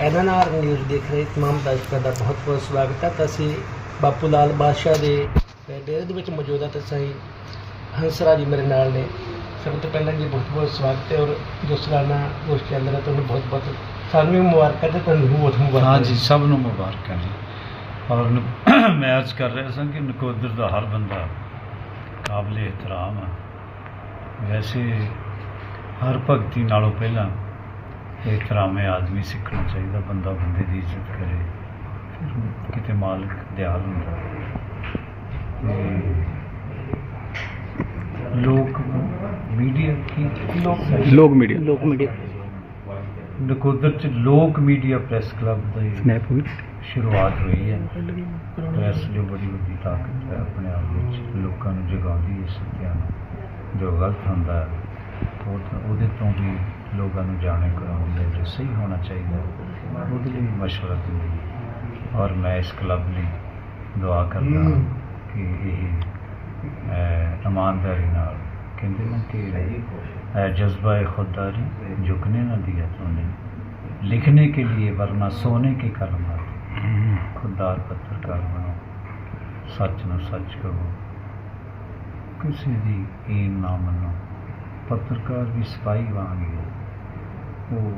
NNR news ਦੇਖ ਰਹੇ ਤਮਾਮ ਦਰਸ਼ਕਾਂ ਦਾ ਬਹੁਤ ਬਹੁਤ ਸਵਾਗਤ ਹੈ। ਤਾਂ ਅਸੀਂ ਬਾਪੂ ਲਾਲ ਬਾਦਸ਼ਾਹ ਦੇ ਡੇਰੇ ਦੇ ਵਿੱਚ ਮੌਜੂਦ ਹਾਂ ਤੇ ਸਹੀ ਹੰਸਰਾ ਜੀ ਮੇਰੇ ਨਾਲ ਨੇ। ਸਭ ਤੋਂ ਪਹਿਲਾਂ ਜੀ ਬਹੁਤ ਬਹੁਤ ਸਵਾਗਤ ਹੈ ਔਰ ਜੋ ਸਾਲਾਨਾ ਉਸ ਚੱਲ ਰਿਹਾ ਤੁਹਾਨੂੰ ਬਹੁਤ ਬਹੁਤ ਸਾਨੂੰ ਵੀ ਮੁਬਾਰਕਾਂ ਤੇ ਤੁਹਾਨੂੰ ਵੀ ਬਹੁਤ ਮੁਬਾਰਕਾਂ। ਹਾਂ ਜੀ ਸਭ ਨੂੰ ਮੁਬਾਰਕਾਂ ਜੀ। ਔਰ ਮੈਂ ਅਰਜ਼ ਕਰ ਰਿਹਾ ਸਾਂ ਕਿ ਨਕੋਦਰ ਦਾ ਹਰ ਬੰਦਾ ਕਾਬਲੇ ਇਤਰਾਮ ਆ। ਵੈਸੇ ਹਰ ਭਗਤੀ ਨਾਲੋਂ ਪਹਿਲਾਂ ਇਤਰਾਮੇ ਆਦਮੀ ਸਿੱਖਣਾ ਚਾਹੀਦਾ ਬੰਦਾ ਬੰਦੇ ਦੀ ਇੱਜ਼ਤ ਕਰੇ। ਫਿਰ ਕਿਤੇ ਮਾਲਕ ਦਿਆਲ ਹੁੰਦਾ ਲੋਕ ਮੀਡੀਆ ਕੀ ਲੋਕ ਲੋਕ ਮੀਡੀਆ। ਲੋਕ ਮੀਡੀਆ। ਨਕੋਦਰ ਚ ਲੋਕ ਮੀਡੀਆ ਪ੍ਰੈਸ ਕਲੱਬ ਦੀ ਸਨੈਪ ਹੋਈ। ਸ਼ੁਰੂਆਤ ਹੋਈ ਹੈ। ਪ੍ਰੈਸ ਜੋ ਬੜੀ ਵੱਡੀ ਤਾਕਤ ਹੈ ਆਪਣੇ ਆਪ ਵਿੱਚ ਲੋਕਾਂ ਨੂੰ ਜਗਾਉਂਦੀ ਹੈ ਸੱਚਿਆਂ ਨੂੰ। ਜੋ ਗਲਤ ਹੁੰਦਾ ਹੈ ਉਹ ਤਾਂ- ਉਹਦੇ ਤੋਂ ਵੀ ਲੋਕਾਂ ਨੂੰ ਜਾਣੇ ਕਰਾਉਂਦੀ ਹੈ ਜੋ ਸਹੀ ਹੋਣਾ ਚਾਹੀਦਾ ਹੈ, ਉਹਦੇ ਲਈ ਵੀ ਮਸ਼ਵਰਾ ਦਿੰਦੀ ਹੈ ਔਰ ਮੈਂ ਇਸ ਕਲੱਬ ਲਈ ਦੁਆ ਕਰਦਾ ਹਾਂ ਕਿ ਇਹ ਅਹ, ਇਮਾਨਦਾਰੀ ਨਾਲ ਕਹਿੰਦੇ ਨੇ ਕਿ ਅਹ, ਜਜ਼ਬਾ ਖੁਦਦਾਰੀ झुकने न दिया तूने लिखने के लिए वरना सोने के कलम आते ਖੁਦਦਾਰ ਪੱਤਰਕਾਰ ਬਣੋ ਸੱਚ ਨੂੰ ਸੱਚ ਕਹੋ ਕਿਸੇ ਦੀ ਏਨ ਨਾ ਮੰਨੋ ਪੱਤਰਕਾਰ ਵੀ ਸਿਪਾਹੀ ਵਾਂਗ ਹੀ ਹੈ ਉਹ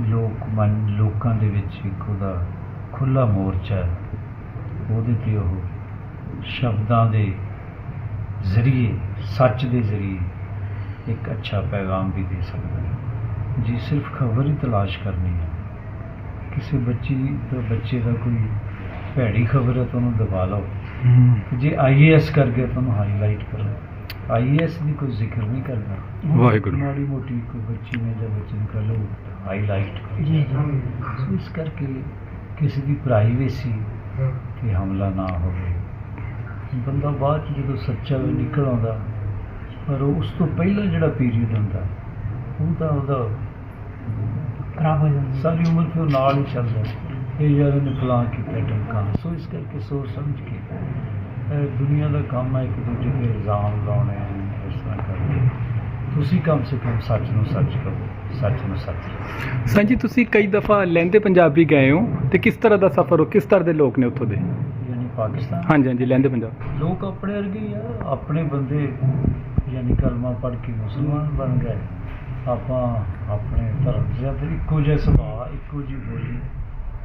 ਲੋਕ ਮਨ ਲੋਕਾਂ ਦੇ ਵਿੱਚ ਇੱਕ ਉਹਦਾ ਖੁੱਲਾ ਮੋਰਚਾ ਹੈ। ਉਹਦੇ ਤੇ ਉਹ ਸ਼ਬਦਾਂ ਦੇ ਜ਼ਰੀਏ, ਸੱਚ ਦੇ ਜ਼ਰੀਏ ਇੱਕ ਅੱਛਾ ਪੈਗਾਮ ਵੀ ਦੇ ਸਕਦਾ ਹੈ। ਜੀ ਸਿਰਫ ਖਬਰ ਹੀ ਤਲਾਸ਼ ਕਰਨੀ ਹੈ, ਕਿਸੇ ਬੱਚੀ ਦਾ ਬੱਚੇ ਦਾ ਕੋਈ ਭੈੜੀ ਖਬਰ ਹੈ ਤਾਂ ਉਹਨੂੰ ਦਬਾ ਲਓ। ਜੇ ਆਈਏਐਸ ਕਰ ਗਿਆ ਤਾਂ ਉਹਨੂੰ ਹਾਈਲਾਈਟ ਕਰੋ ਆਈਏਐਸ ਦੀ ਕੋਈ ਜ਼ਿਕਰ ਨਹੀਂ ਕਰਦਾ ਵਾਹਿਗੁਰੂ। ਮਾੜੀ ਮੋਟੀ ਕੋਈ ਬੱਚੀ ਨੇ ਜਾਂ ਬੱਚੇ ਨੂੰ ਕਰ। ਲਓ ਹਾਈਲਾਈਟ ਇਸ ਕਰਕੇ ਕਿਸੇ ਦੀ ਪ੍ਰਾਈਵੇਸੀ ਤੇ ਹਮਲਾ ਨਾ ਹੋਵੇ। ਬੰਦਾ ਬਾਅਦ ਚ ਜਦੋਂ ਸੱਚਾ ਨਿਕਲ ਆਉਂਦਾ ਪਰ ਉਸ ਤੋਂ ਪਹਿਲਾਂ ਜਿਹੜਾ ਪੀਰੀਅਡ ਹੁੰਦਾ ਉਹ ਤਾਂ ਉਹਦਾ ਖਰਾਬ ਹੋ ਜਾਂਦਾ। ਸਾਰੀ ਉਮਰ ਫਿਰ ਉਹ ਨਾਲ ਹੀ ਚੱਲਦਾ। ਇਹ ਯਾਰ ਇਹਨੇ ਫਲਾਂ ਕੀਤਾ ਟੰਕਾਂ ਸੋ ਇਸ ਕਰਕੇ ਸੋਚ ਸਮਝ ਕੇ ਇਹ ਦੁਨੀਆ ਦਾ ਕੰਮ ਹੈ ਇੱਕ ਦੂਜੇ ਤੇ ਇਲਜ਼ਾਮ ਲਾਉਣੇ ਇਸ ਤਰ੍ਹਾਂ ਕਰਕੇ। ਤੁਸੀਂ ਕਮ ਸੇ ਕਮ ਸੱਚ ਨੂੰ ਸੱਚ ਕਹੋ ਸੱਚ ਨੂੰ ਸੱਚ ਸੰਜੀ ਤੁਸੀਂ ਕਈ ਦਫਾ ਲਹਿੰਦੇ ਪੰਜਾਬ ਵੀ ਗਏ ਹੋ ਤੇ ਕਿਸ ਤਰ੍ਹਾਂ ਦਾ ਸਫ਼ਰ ਹੋ? ਕਿਸ ਤਰ੍ਹਾਂ ਦੇ ਲੋਕ ਨੇ ਉੱਥੋਂ ਦੇ? ਯਾਨੀ ਪਾਕਿਸਤਾਨ? ਹਾਂਜੀ ਹਾਂਜੀ ਲਹਿੰਦੇ ਪੰਜਾਬ। ਲੋਕ ਆਪਣੇ ਵਰਗੇ ਆ ਆਪਣੇ ਬੰਦੇ ਯਾਨੀ ਕਲਮਾ ਪੜ੍ਹ ਕੇ ਮੁਸਲਮਾਨ ਬਣ ਗਏ। ਆਪਾਂ ਆਪਣੇ ਧਰਮ ਦੇ ਇੱਕੋ ਜਿਹਾ ਸੁਭਾਅ ਇੱਕੋ ਜਿਹੀ ਬੋਲੀ।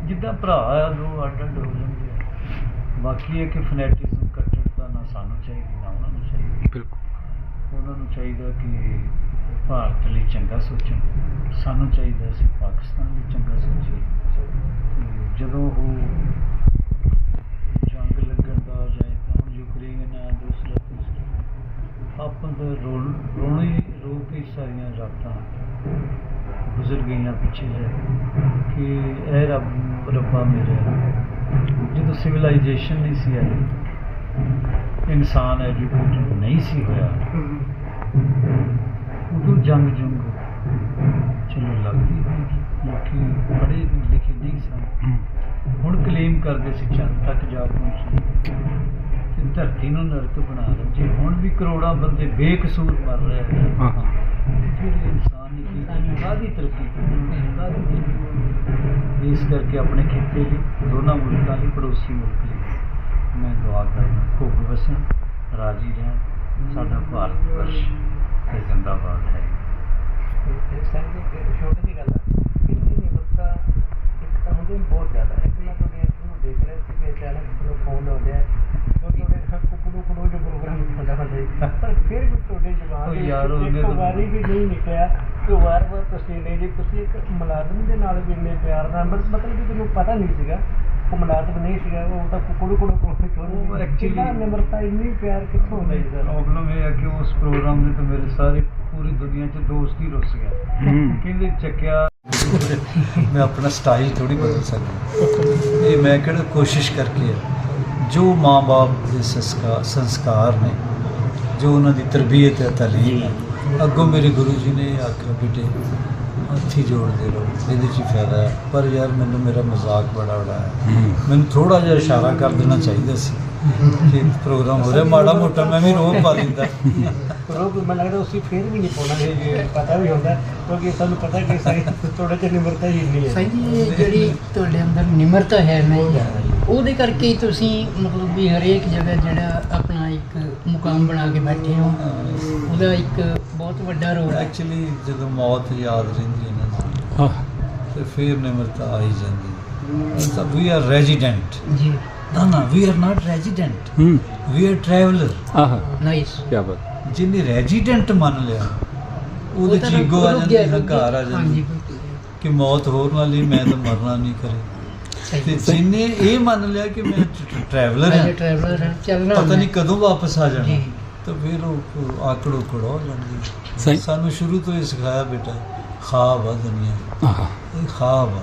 ਜਿੱਦਾਂ ਭਰਾ ਆ ਦੋ ਅੱਡ ਅੱਡ ਹੋ ਜਾਂਦੇ ਆ। ਬਾਕੀ ਇਹ ਕਿ ਫਨੈਟਿਜ਼ਮ ਕੱਟੜਤਾ ਨਾ ਸਾਨੂੰ ਚਾਹੀਦੀ ਨਾ ਉਹਨਾਂ ਨੂੰ ਚਾਹੀਦੀ। ਬਿਲਕੁਲ। ਉਹਨਾਂ ਨੂੰ ਚਾਹੀਦਾ ਕਿ ਭਾਰਤ ਲਈ ਚੰਗਾ ਸੋਚਣ। ਸਾਨੂੰ ਚਾਹੀਦਾ ਸੀ ਪਾਕਿਸਤਾਨ ਲਈ ਚੰਗਾ ਸੋਚੀਏ। ਤੇ ਜਦੋਂ ਉਹ ਜੰਗ ਲੱਗਣ ਦਾ ਜਾਂ ਇੱਦਾਂ ਹੁਣ ਯੂਕਰੇਨ ਹੈ ਦੂਸਰਾ ਤੀਸਰਾ। ਆਪਾਂ ਦਾ ਰੋਣੇ ਰੋ ਕੇ ਸਾਰੀਆਂ ਰਾਤਾਂ ਗੁਜ਼ਰ ਗਈਆਂ ਪਿੱਛੇ ਜੇ ਕਿ ਇਹ ਰੱਬ ਰੱਬਾ ਮੇਰੇ ਜਦੋਂ ਸਿਵਲਾਈਜੇਸ਼ਨ ਨਹੀਂ ਸੀ ਆਈ ਇਨਸਾਨ ਐਜੂਕੇਟਡ ਨਹੀਂ ਸੀ ਹੋਇਆ। ਉਦੋਂ ਜੰਗ ਜੰਗ ਚਲੋ ਲੱਗਦੀ ਲੋਕੀ ਪੜ੍ਹੇ ਲਿਖੇ ਨਹੀਂ ਸਨ। ਹੁਣ ਕਲੇਮ ਕਰਦੇ ਸੀ ਚੰਦ ਤੱਕ ਜਾ ਪਹੁੰਚੇ। ਤੇ ਧਰਤੀ ਨੂੰ ਨਰਕ ਬਣਾ ਰਹੇ। ਜੇ ਹੁਣ ਵੀ ਕਰੋੜਾਂ ਬੰਦੇ ਬੇਕਸੂਰ ਮਰ ਰਹੇ ਨੇ ਹਾਂ। ਫਿਰ ਇਨਸਾਨ ਨੇ ਕੀ ਕੀਤੀ ਕਾਹਦੀ ਤਰੱਕੀ ਕੀਤੀ ਕਾਹਦੀ ਤਰੱਕੀ? ਇਸ ਕਰਕੇ ਆਪਣੇ ਖਿੱਤੇ ਲਈ ਦੋਨਾਂ ਮੁਲਕਾਂ ਲਈ ਪੜੋਸੀ ਮੁਲਕ ਲਈ ਮੈਂ ਦੁਆ ਕਰਦਾ ਭੁੱਖ ਵਸਣ ਰਾਜੀ ਰਹਿਣ ਸਾਡਾ ਭਾਰਤ ਵਰਸ਼ ਤੇ ਜ਼ਿੰਦਾਬਾਦ ਹੈ ਸੰਜੀ ਛੋਟੀ ਜਿਹੀ ਗੱਲ ਹੈ ਕਿੰਨੀ ਨਿਮਰਤਾ ਇੱਕ ਤਾਂ ਹੁੰਦੀ ਬਹੁਤ ਜ਼ਿਆਦਾ ਹੈ ਕਿ ਮੈਂ ਤੁਹਾਡੇ ਇੱਕ ਨੂੰ ਦੇਖ ਰਿਹਾ ਸੀ ਵਾਰੀ ਵਾਰ ਤੁਸੀਂ ਨੇ ਜੀ ਤੁਸੀਂ ਇੱਕ ਮੁਲਾਜ਼ਮ ਦੇ ਨਾਲ ਵੀ ਇੰਨੇ ਪਿਆਰ ਨਾਲ ਬਸ ਮਤਲਬ ਕਿ ਤੁਹਾਨੂੰ ਪਤਾ ਨਹੀਂ ਸੀਗਾ ਉਹ ਮੁਲਾਜ਼ਮ ਨਹੀਂ ਸੀਗਾ ਉਹ ਤਾਂ ਕੁਕੜੂ ਕੁਕੜੂ ਕੁਕੜੂ ਉਹ ਕਿੰਨਾ ਨਿਮਰਤਾ ਇੰਨੀ ਪਿਆਰ ਕਿੱਥੋਂ ਹੁੰਦਾ ਜੀ ਸਰ ਪ੍ਰੋਬਲਮ ਇਹ ਹੈ ਕਿ ਉਸ ਪ੍ਰੋਗਰਾਮ ਦੇ ਤਾਂ ਮੇਰੇ ਸਾਰੇ ਪੂਰੀ ਦੁਨੀਆ 'ਚ ਦੋਸਤ ਹੀ ਰੁੱਸ ਗਿਆ। ਕਹਿੰਦੇ ਚੱਕਿਆ ਮੈਂ ਆਪਣਾ ਸਟਾਈਲ ਥੋੜੀ ਬਦਲ ਸਕਦਾ ਇਹ ਮੈਂ ਕਿਹੜਾ ਕੋਸ਼ਿਸ਼ ਕਰਕੇ ਆ। ਜੋ ਮਾਂ-ਬਾਪ ਦੇ ਸੰਸਕਾਰ ਸੰਸਕਾਰ ਨੇ ਜੋ ਉਹਨਾਂ ਦੀ ਤਰਬੀਅਤ ਹੈ ਤਾਲੀਮ ਹੈ ਅੱਗੋਂ ਮੇਰੇ ਗੁਰੂ ਜੀ ਨੇ ਆਖਿਆ ਬੇਟੇ ਹੱਥੀ ਜੋੜਦੇ ਰਹੋ ਇਹਦੇ 'ਚ ਹੀ ਫਾਇਦਾ ਹੈ। ਪਰ ਯਾਰ ਮੈਨੂੰ ਮੇਰਾ ਮਜ਼ਾਕ ਬੜਾ ਬੜਾ ਹੈ। ਮੈਨੂੰ ਥੋੜਾ ਜਿਹਾ ਇਸ਼ਾਰਾ ਕਰ ਦੇਣਾ ਚਾਹੀਦਾ ਸੀ ਕਿ ਪ੍ਰੋਗਰਾਮ ਹੋ ਰਿਹਾ ਮਾੜਾ ਮੋਟਾ ਮੈਂ ਵੀ ਰੋਹ ਪਾ ਲੈਂਦਾ ਰੋਗ ਮੈਨੂੰ ਲੱਗਦਾ ਉਸੇ ਫੇਰ ਵੀ ਨਹੀਂ ਪਾਉਣਾ ਜੇ ਪਤਾ ਵੀ ਹੁੰਦਾ ਕਿਉਂਕਿ ਸਾਨੂੰ ਪਤਾ ਕਿ ਸਾਈ ਥੋੜਾ ਜਿਹਾ ਨਿਮਰਤਾ ਹੀ ਨਹੀਂ ਹੈ। ਇਹ ਜਿਹੜੀ ਤੁਹਾਡੇ ਅੰਦਰ ਨਿਮਰਤਾ ਹੈ ਨਾ ਉਹਦੇ ਕਰਕੇ ਹੀ ਤੁਸੀਂ ਮਤਲਬ ਵੀ ਹਰੇਕ ਜਗ੍ਹਾ ਜਿਹੜਾ ਆਪਣਾ ਇੱਕ ਮੁਕਾਮ ਬਣਾ ਕੇ ਬੈਠੇ ਹੋ ਉਹਦਾ ਇੱਕ ਬਹੁਤ ਵੱਡਾ ਰੋਲ ਹੈ। ਐਕਚੁਅਲੀ ਜਦੋਂ ਮੌਤ ਯਾਦ ਰਹਿੰਦੀ ਹੈ ਨਾ ਹਾਂ। ਤੇ ਫਿਰ ਨਿਮਰਤਾ ਆ ਹੀ ਜਾਂਦੀ ਹੈ। ਵੀ ਆਰ ਰੈਜ਼ੀਡੈਂਟ ਜੀ। ਨਾ ਨਾ ਵੀ ਆਰ ਨਾਟ ਰੈਜ਼ੀਡੈਂਟ ਹੂੰ। ਵੀ ਆਰ ਟਰੈਵਲਰ ਆਹ। ਨਾਈਸ ਕੀ ਬਾਤ। ਜਿਹਨੇ ਰੈਜ਼ੀਡੈਂਟ ਮੰਨ ਲਿਆ ਉਹਦੇ ਚ ਈਗੋ ਆ ਜਾਂਦੀ ਹੰਕਾਰ ਆ ਜਾਂਦੀ। ਕਿ ਮੌਤ ਹੋਣ ਵਾਲੀ ਮੈਂ ਤਾਂ ਮਰਨਾ ਨਹੀਂ ਕਰੇ। ਤੇ ਜਿਹਨੇ ਇਹ ਮੰਨ ਲਿਆ ਕਿ ਮੈਂ ਟਰੈਵਲਰ ਮੈਂ ਹਾਂ ਟਰੈਵਲਰ ਹਾਂ ਚੱਲਣਾ ਪਤਾ ਨਹੀਂ ਕਦੋਂ ਵਾਪਸ ਆ ਜਾਣਾ। ਜੀ। ਤਾਂ ਫਿਰ ਉਹ ਆਕੜ ਉਕੜ ਹੋ ਜਾਂਦੀ ਸਹੀ। ਸਾਨੂੰ ਸ਼ੁਰੂ ਤੋਂ ਹੀ ਸਿਖਾਇਆ ਬੇਟਾ ਖਾਬ ਆ ਦੁਨੀਆ। ਆਹਾ। ਇਹ ਖਾਬ ਆ।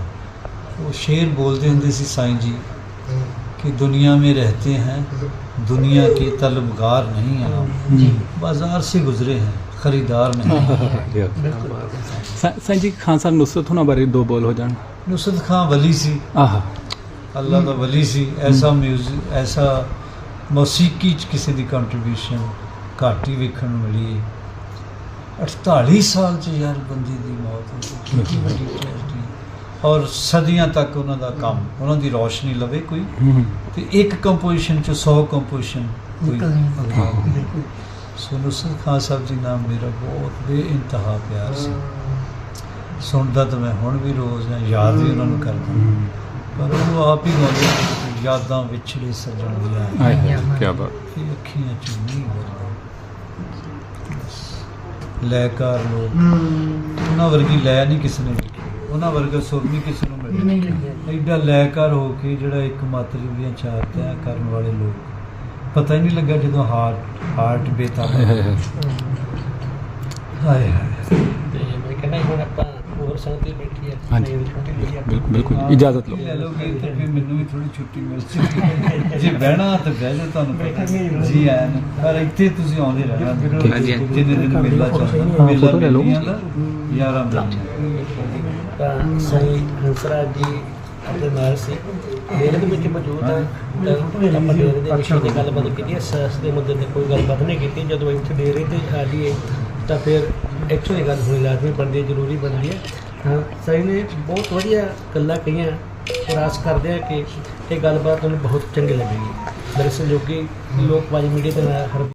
ਉਹ ਸ਼ੇਰ ਬੋਲਦੇ ਹੁੰਦੇ ਸੀ ਸਾਈਂ ਜੀ ਕਿ ਦੁਨੀਆ ਮੇ ਰਹਤੇ ਹੈ ਦੁਨੀਆ ਕੇ ਤਲਬਗਾਰ ਨਹੀਂ ਆ ਹਮ। ਬਾਜ਼ਾਰ ਸੇ ਗੁਜ਼ਰੇ ਹੈ ਖਰੀਦਾਰ ਨਹੀਂ ਹੈ। ਸਾਈਂ ਜੀ ਖਾਨ ਸਾਹਿਬ ਨੁਸਰਤ ਹੋਣਾ ਬਾਰੇ ਦੋ ਬੋਲ ਹੋ ਜਾਣ। ਨੁਸਰਤ ਖਾਂ ਵਲੀ ਸੀ। ਆਹਾ। ਅੱਲਾ ਦਾ ਵਲੀ ਸੀ। ਐਸਾ ਮਿਊਜ਼ਿਕ ਐਸਾ ਮੌਸੀਕੀ ਚ ਕਿਸੇ ਦੀ ਕੰਟਰੀਬਿਊਸ਼ਨ ਘੱਟ ਹੀ ਵੇਖਣ ਨੂੰ ਮਿਲੀ। 48 ਸਾਲ ਚ ਯਾਰ ਬੰਦੇ ਦੀ ਮੌਤ ਹੋ ਗਈ। ਕਿੰਨੀ ਵੱਡੀ ਹੈ। ਔਰ ਸਦੀਆਂ ਤੱਕ ਉਹਨਾਂ ਦਾ ਕੰਮ ਉਹਨਾਂ ਦੀ ਰੋਸ਼ਨੀ ਲਵੇ ਕੋਈ। ਤੇ ਇੱਕ ਕੰਪੋਜੀਸ਼ਨ ਚ 100 ਕੰਪੋਜੀਸ਼ਨ ਸੋ ਨੁਸਰਤ ਖਾਨ ਸਾਹਿਬ ਜੀ ਨਾਲ ਮੇਰਾ ਬਹੁਤ ਬੇਇੰਤਹਾ ਪਿਆਰ ਸੀ। ਸੁਣਦਾ ਤਾਂ ਮੈਂ ਹੁਣ ਵੀ ਰੋਜ਼ ਹਾਂ ਯਾਦ ਵੀ ਉਹਨਾਂ ਨੂੰ ਕਰਦਾ ਪਰ ਉਹ ਆਪ ਹੀ ਗਾਉਂਦੇ ਯਾਦਾਂ ਵਿਛੜੇ ਸਜਣ ਦੀਆਂ ਆਏ ਕੀ ਬਾਤ। ਇਹ ਅੱਖੀਆਂ ਚ ਨਹੀਂ ਵਰਦਾ ਲੈਕਾਰ ਲੋਕ ਉਹਨਾਂ ਵਰਗੀ ਲੈ ਨਹੀਂ ਕਿਸੇ ਨੇ ਉਹਨਾਂ ਵਰਗਾ ਸੁਰ ਨਹੀਂ ਕਿਸੇ ਨੂੰ ਮਿਲਿਆ ਨਹੀਂ ਲੱਗਿਆ ਐਡਾ ਲੈਕਾਰ ਹੋ ਕੇ ਜਿਹੜਾ ਇੱਕ ਮਾਤਰੀ ਦੀਆਂ ਚਾਰ ਤਿਆਂ ਕਰਨ ਵਾਲੇ ਲੋਕ। ਪਤਾ ਹੀ ਨਹੀਂ ਲੱਗਾ ਜਦੋਂ ਹਾਰਟ ਹਾਰਟ ਬੇਤਾ ਹਾਏ ਹਾਏ ਹਾਏ। ਹਾਏ ਹਾਏ ਤੇ ਮੈਂ ਕਹਿੰਦਾ ਹੁਣ ਆਪਾਂ ਹੋਰ ਸੰਗਤੀ ਬੈਠੀ ਹੈ ਹਾਂਜੀ। ਨਹੀਂ, ਛੁੱਟੀ ਲਈ ਆਪਾਂ। ਬਿਲਕੁਲ ਬਿਲਕੁਲ ਇਜਾਜ਼ਤ ਲਓ। ਲੈ ਲੋਗੇ ਤਾਂ ਫਿਰ ਮੈਨੂੰ ਵੀ ਥੋੜੀ ਛੁੱਟੀ ਮਿਲ ਸਕਦੀ ਜੇ ਬਹਿਣਾ ਤਾਂ ਬਹਿ ਜਾਓ ਤੁਹਾਨੂੰ ਪਤਾ। ਬੈਠਾਂਗੇ। ਜੀ ਆਇਆਂ ਨੂੰ। ਪਰ ਇੱਥੇ ਤੁਸੀਂ ਆਉਂਦੇ ਰਹਿਣਾ। ਠੀਕ। ਹਾਂਜੀ। ਜਿੰਨੇ ਦਿਨ ਮੇਲਾ ਚੱਲਦਾ। ਹਾਂ, ਮੇਲਾ ਫੋਟੋ ਲੈ ਲਓ। ਮੇਲਿਆਂ ਦਾ 11 ਦਿਨ ਤਾਂ ਸਾਈ ਹੰਸਰਾਜ ਜੀ ਆਪਣੇ ਨਾਲ ਸੀ। ਡੇਰੇ ਦੇ ਵਿੱਚ ਮੌਜੂਦ ਹੈ ਤਾਂ ਆਪਾਂ ਡੇਰੇ ਦੇ ਵਿਸ਼ੇ ਤੇ ਗੱਲਬਾਤ ਕੀਤੀ ਹੈ। ਸੈਸ ਦੇ ਮੁੱਦੇ ਤੇ ਕੋਈ ਗੱਲਬਾਤ ਨਹੀਂ ਕੀਤੀ। ਜਦੋਂ ਇੱਥੇ ਡੇਰੇ ਤੇ ਆ ਤਾਂ ਫਿਰ ਇੱਥੋਂ ਇਹ ਗੱਲ ਹੋਣੀ ਲਾਜ਼ਮੀ ਬਣਦੀ ਹੈ, ਜ਼ਰੂਰੀ ਬਣਦੀ ਹੈ। ਹਾਂ, ਸਾਈ ਨੇ ਬਹੁਤ ਵਧੀਆ ਗੱਲਾਂ ਕਹੀਆਂ। ਔਰ ਕਰਦੇ ਆ ਕਿ ਇਹ ਗੱਲਬਾਤ ਤੁਹਾਨੂੰ ਬਹੁਤ ਚੰਗੀ ਲੱਗੇਗੀ। ਦਰਅਸਲ ਜੋ ਲੋਕ ਵਾਜ ਮੀਡੀਆ ਦੇ ਨਾਲ ਹਰ